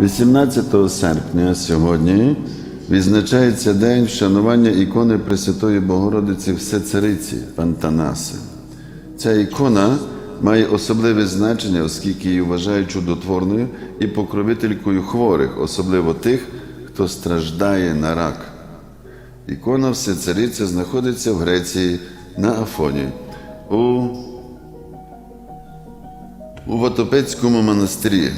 18 серпня сьогодні відзначається день вшанування ікони Пресвятої Богородиці Всецариці Пантанаси. Ця ікона має особливе значення, оскільки її вважають чудотворною і покровителькою хворих, особливо тих, хто страждає на рак. Ікона Всецариця знаходиться в Греції на Афоні. У у Ватопецькому монастирі,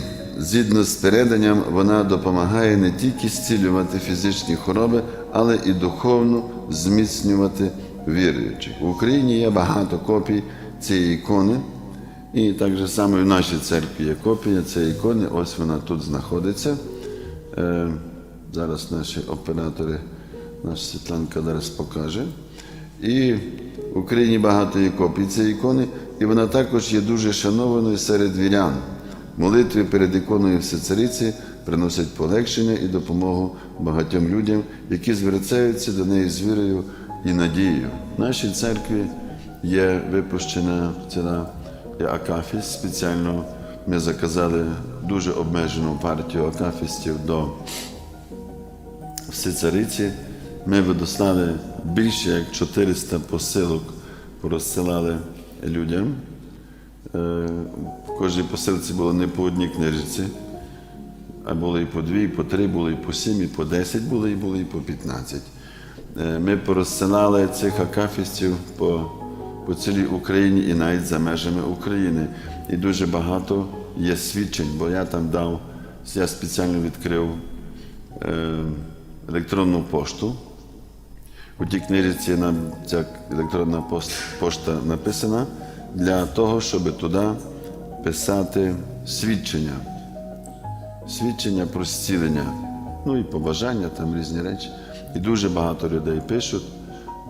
згідно з переданням, вона допомагає не тільки зцілювати фізичні хвороби, але і духовно зміцнювати віруючих. В Україні є багато копій цієї ікони, і так же само і в нашій церкві є копія цієї ікони. Ось вона тут знаходиться. Е, зараз наші оператори, наша Світланка зараз покаже. І в Україні багато є копій цієї ікони, і вона також є дуже шанованою серед вірян. Молитви перед іконою Всецариці приносять полегшення і допомогу багатьом людям, які звертаються до неї з вірою і надією. В нашій церкві є випущена ціла акафіст. Спеціально ми заказали дуже обмежену партію акафістів до Всецариці. Ми видослали більше як 400 посилок, розсилали людям. В кожній посилці було не по одній книжці, а було і по дві, і по три, було і по сім, і по десять було, і було і по 15. Е, Ми порозсилали цих акафістів по, по цілій Україні і навіть за межами України. І дуже багато є свідчень, бо я там дав, я спеціально відкрив е, електронну пошту. У тій книжці ця електронна пошта написана для того, щоб туди писати свідчення. Свідчення про зцілення, ну і побажання, там різні речі. І дуже багато людей пишуть,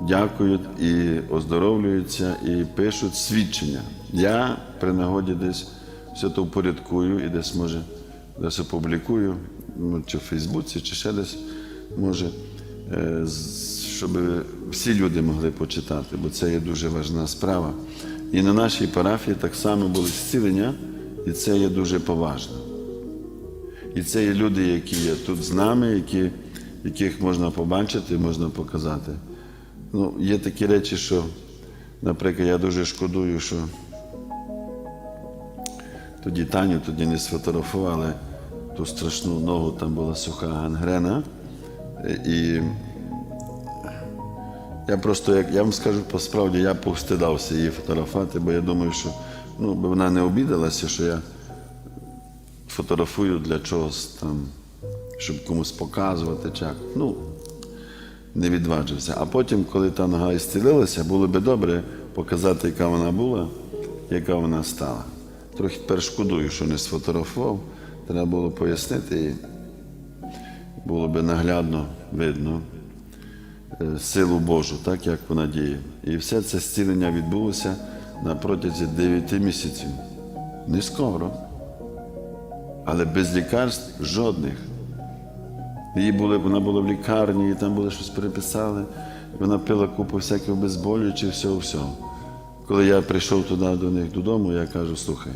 дякують і оздоровлюються, і пишуть свідчення. Я при нагоді десь все то впорядкую і десь може десь опублікую, ну, чи в Фейсбуці, чи ще десь може, е, щоб всі люди могли почитати, бо це є дуже важна справа. І на нашій парафії так само були зцілення, і це є дуже поважно. І це є люди, які є тут з нами, які, яких можна побачити, можна показати. Ну, є такі речі, що, наприклад, я дуже шкодую, що тоді Таню тоді не сфотографували ту страшну ногу, там була суха гангрена. І я просто, як я вам скажу по справді, я повстидався її фотографувати, бо я думаю, що ну, вона не обідалася, що я фотографую для чогось там, щоб комусь показувати. Чи як. Ну, не відважився. А потім, коли та нога ісцілилася, було би добре показати, яка вона була, яка вона стала. Трохи тепер шкодую, що не сфотографував. Треба було пояснити і було би наглядно видно силу Божу, так як вона діє. І все це зцілення відбулося на протязі 9 місяців. Не скоро, але без лікарств жодних. Її були, вона була в лікарні, і там були щось переписали. Вона пила купу всяких обезболюючих, всього всього. Коли я прийшов туди до них додому, я кажу: слухай,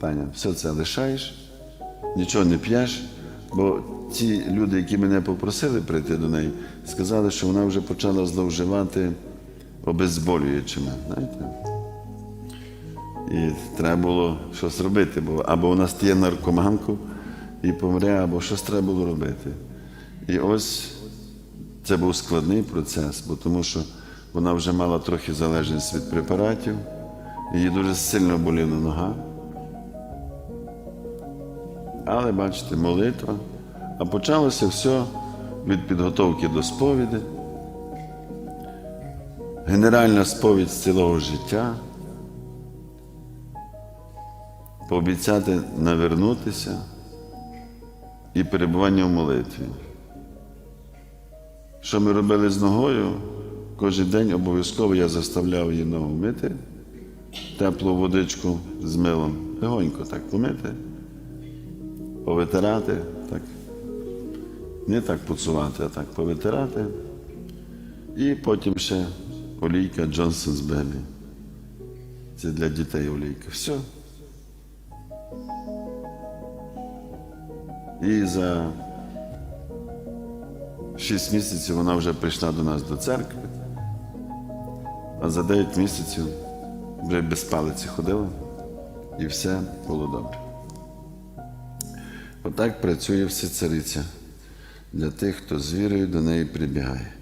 Таня, все це лишаєш, нічого не п'єш, бо ті люди, які мене попросили прийти до неї, сказали, що вона вже почала зловживати обезболюючими. Знаєте? І треба було щось робити, бо або вона стає наркоманку і помре, або щось треба було робити. І ось це був складний процес, бо тому що вона вже мала трохи залежність від препаратів, її дуже сильно боліла нога. Але бачите, молитва. А почалося все від підготовки до сповіді, генеральна сповідь з цілого життя, пообіцяти навернутися і перебування в молитві. Що ми робили з ногою? Кожен день обов'язково я заставляв її ногу мити, теплу водичку з милом, легонько так помити, повитирати, так. не так поцувати, а так повитирати. І потім ще олійка Джонсонс Бебі. Це для дітей олійка. Все. І за шість місяців вона вже прийшла до нас до церкви, а за дев'ять місяців вже без палиці ходила і все було добре. Отак працює всецериця для тих, хто з вірою до неї прибігає.